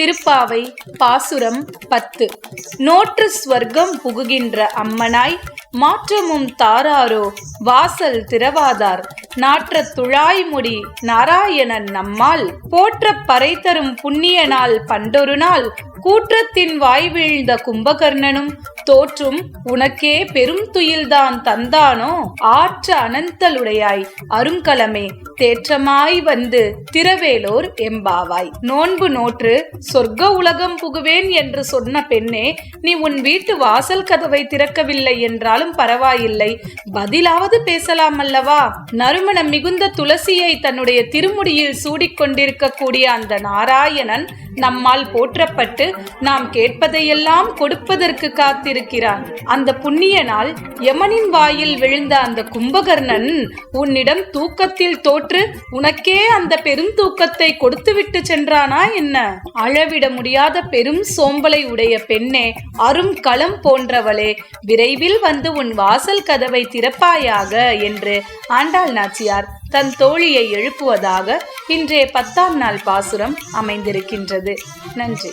திருப்பாவை பாசுரம் பத்து. நோற்று ஸ்வர்க்கம் புகுகின்ற அம்மனாய் மாற்றமும் தாராரோ வாசல் திறவாதார். நாற்ற துழாய்முடி நாராயணன் நம்மால் போற்ற பறை தரும் புண்ணிய நாள் பண்டொரு நாள் கூற்றத்தின் வாய் வீழ்ந்த கும்பகர்ணனும் தோற்றும் உனக்கே பெரும் துயில்தான் தந்தானோ? ஆற்ற அனந்தலுடையாய் அருங்கலமே தேற்றமாய் வந்து திரவேலோர் எம்பாவாய். நோன்பு நோற்று சொர்க்க உலகம் புகுவேன் என்று சொன்ன பெண்ணே நீ உன் வீட்டு வாசல் கதவை திறக்கவில்லை என்றாலும் பரவாயில்லை. பதிலாவது பேசலாம் அல்லவா? நறுமணம் மிகுந்த துளசியை தன்னுடைய திருமுடியில் சூடிக்கொண்டிருக்கக்கூடிய அந்த நாராயணன் நம்மால் போற்றப்பட்டு நாம் கேட்பதையெல்லாம் கொடுப்பதற்கு இருக்கிறான். அந்த புண்ணிய நாள் யமனின் வாயில் விழுந்த அந்த கும்பகர்ணன் உன்னிடம் தூக்கத்தில் தோற்று உனக்கே அந்த பெரும் தூக்கத்தை கொடுத்துவிட்டு சென்றானா என்ன? அளவிட முடியாத பெரும் சோம்பலை உடைய பெண்ணே அரும் களம் போன்றவளே விரைவில் வந்து உன் வாசல் கதவை திறப்பாயாக என்று ஆண்டாள் நாச்சியார் தன் தோழியை எழுப்புவதாக இன்றைய பத்தாம் நாள் பாசுரம் அமைந்திருக்கின்றது. நன்றி.